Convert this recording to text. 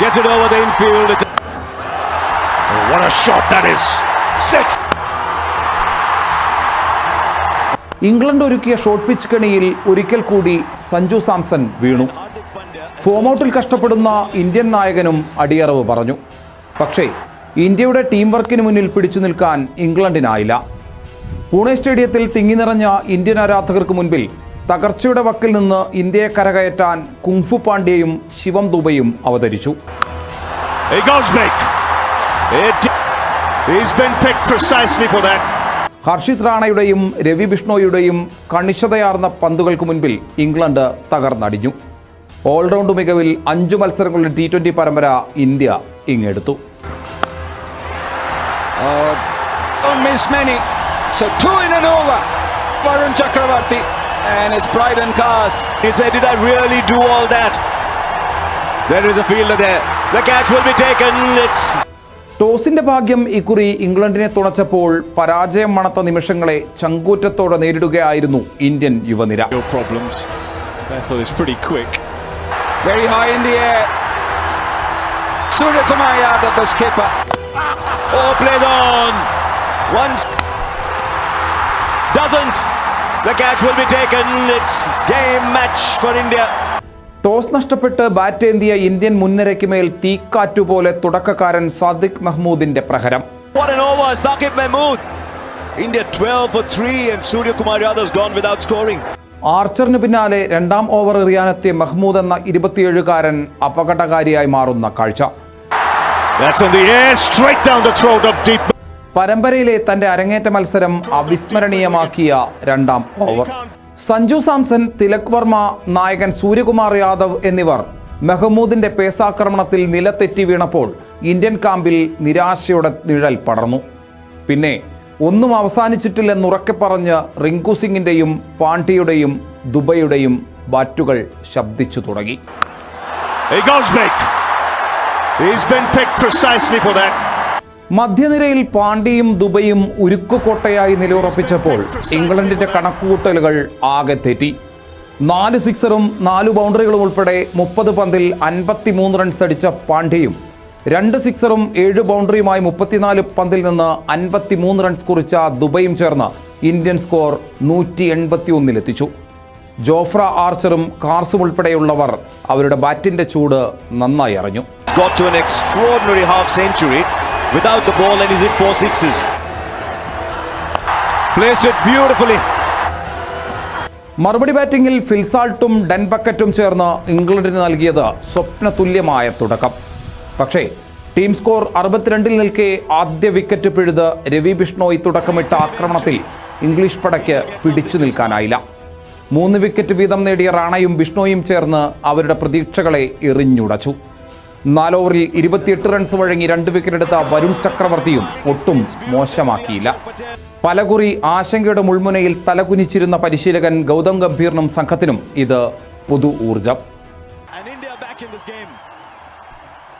Get it over the infield. Oh, what a shot that is! Six. England ഒരുക്കിയ short pitch കെണിയിൽ ഒരിക്കൽ കൂടി സഞ്ജു സാംസൺ വീണു ഫോമൗട്ടിൽ കഷ്ടപ്പെടുന്ന ഇന്ത്യൻ നായകനും അടിയറവ് പറഞ്ഞു പക്ഷേ ഇന്ത്യയുടെ ടീം വർക്കിന് മുന്നിൽ പിടിച്ചു നിൽക്കാൻ ഇംഗ്ലണ്ടിനായില്ല പൂണെ സ്റ്റേഡിയത്തിൽ തിങ്ങി നിറഞ്ഞ ഇന്ത്യൻ ആരാധകർക്ക് മുൻപിൽ തകർച്ചയുടെ വക്കിൽ നിന്ന് ഇന്ത്യയെ കരകയറ്റാൻ കുങ്ഫു പാണ്ഡ്യയും ശിവം ദുബയും അവതരിച്ചു He goes big. It, he's been picked precisely Harshit റാണയുടെയും Ravi ബിഷ്ണോയുടെയും കണിശതയാർന്ന പന്തുകൾക്ക് മുൻപിൽ ഇംഗ്ലണ്ട് തകർന്നടിഞ്ഞു ഓൾറൗണ്ട് മികവിൽ അഞ്ചു മത്സരങ്ങളുടെ ടി ട്വന്റി പരമ്പര ഇന്ത്യ ഇങ്ങെടുത്തു don't miss many. So two in and over. Varun Chakravarti and it's Bryden Cars. He said, Did I really do all that? There is a fielder there. The catch will be taken. It's ടോസിന്റെ ഭാഗ്യം ഇക്കുറി ഇംഗ്ലണ്ടിനെ തുണച്ചപ്പോൾ പരാജയം മണത്ത നിമിഷങ്ങളെ ചങ്കൂറ്റത്തോടെ നേരിടുകയായിരുന്നു Indian യുവനിര no problems. Bethel is pretty quick. Very high in the air. Surya Kumar Yadav, the skipper. Oh, played on. Once doesn't. The catch will be taken. It's game match for India. Toss നഷ്ടപ്പെട്ട് ബാറ്റേന്തിയ Indian മുൻനിരയ്ക്ക് മേൽ തീക്കാറ്റുപോലെ തുടക്കക്കാരൻ Sadiq മഹ്മൂദിന്റെ പ്രഹരം What an over, Saqib Mahmood. India 12 for 3 and Surya Kumar Yadav's gone without scoring. ആർച്ചറിന് പിന്നാലെ രണ്ടാം over എറിയാനെത്തിയ Mahmood എന്ന ഇരുപത്തിയേഴുകാരൻ അപകടകാരിയായി മാറുന്ന കാഴ്ച That's in the air, straight down the throat of deep. പരമ്പരയിലെ തന്റെ അരങ്ങേറ്റ മത്സരം അവിസ്മരണീയമാക്കിയ രണ്ടാം ഓവർ സഞ്ജു സാംസൺ തിലക് വർമ്മ നായകൻ സൂര്യകുമാർ യാദവ് എന്നിവർ മെഹമ്മൂദിന്റെ പേസാക്രമണത്തിൽ നിലത്തെറ്റി വീണപ്പോൾ ഇന്ത്യൻ കാമ്പിൽ നിരാശയുടെ നിഴൽ പടർന്നു പിന്നെ ഒന്നും അവസാനിച്ചിട്ടില്ലെന്നുറക്കെ പറഞ്ഞ് റിങ്കു സിംഗിന്റെയും പാണ്ഡ്യയുടെയും ദുബൈയുടെയും ബാറ്റുകൾ ശബ്ദിച്ചു തുടങ്ങി. He's been picked precisely for that. മധ്യനിരയിൽ പാണ്ഡ്യയും ദുബൈയും ഉരുക്കുകോട്ടയായി നിലയുറപ്പിച്ചപ്പോൾ ഇംഗ്ലണ്ടിന്റെ കണക്കുകൂട്ടലുകൾ ആകെ തെറ്റി. നാല് സിക്സറും നാല് ബൗണ്ടറികളും ഉൾപ്പെടെ മുപ്പത് പന്തിൽ അൻപത്തിമൂന്ന് റൺസ് അടിച്ച പാണ്ഡ്യയും രണ്ട് സിക്സറും ഏഴ് ബൗണ്ടറിയുമായി മുപ്പത്തിനാല് പന്തിൽ നിന്ന് അൻപത്തിമൂന്ന് റൺസ് കുറിച്ച ദുബൈയും ചേർന്ന് ഇന്ത്യൻ സ്കോർ നൂറ്റി എൺപത്തി ഒന്നിലെത്തിച്ചു ജോഫ്ര ആർച്ചറും കാർസും ഉൾപ്പെടെയുള്ളവർ അവരുടെ ബാറ്റിന്റെ ചൂട് നന്നായി അറിഞ്ഞു. Got to an extraordinary half century. Without the ball and he's hit four sixes. Placed it beautifully. മറുപടി ബാറ്റിംഗിൽ ഫിൽസാൾട്ടും ഡെൻ ബക്കറ്റും ചേർന്ന് ഇംഗ്ലണ്ടിന് നൽകിയത് സ്വപ്നതുല്യമായ തുടക്കം പക്ഷേ ടീം സ്കോർ അറുപത്തിരണ്ടിൽ നിൽക്കെ ആദ്യ വിക്കറ്റ് പിഴുത് രവി ബിഷ്ണോയ് തുടക്കമിട്ട ആക്രമണത്തിൽ ഇംഗ്ലീഷ് പടയ്ക്ക് പിടിച്ചു നിൽക്കാനായില്ല മൂന്ന് വിക്കറ്റ് വീതം നേടിയ റാണയും ബിഷ്ണോയും ചേർന്ന് അവരുടെ പ്രതീക്ഷകളെ എറിഞ്ഞുടച്ചു നാല് ഓവറിൽ ഇരുപത്തിയെട്ട് റൺസ് വഴങ്ങി രണ്ട് വിക്കറ്റ് എടുത്ത വരുൺ ചക്രവർത്തിയും ഒട്ടും മോശമാക്കിയില്ല. പലകുറി ആശങ്കയുടെ മുൾമുനയിൽ തലകുനിച്ചിരുന്ന പരിശീലകൻ ഗൗതം ഗംഭീറിനും സംഘത്തിനും ഇത് പുതു ഊർജം.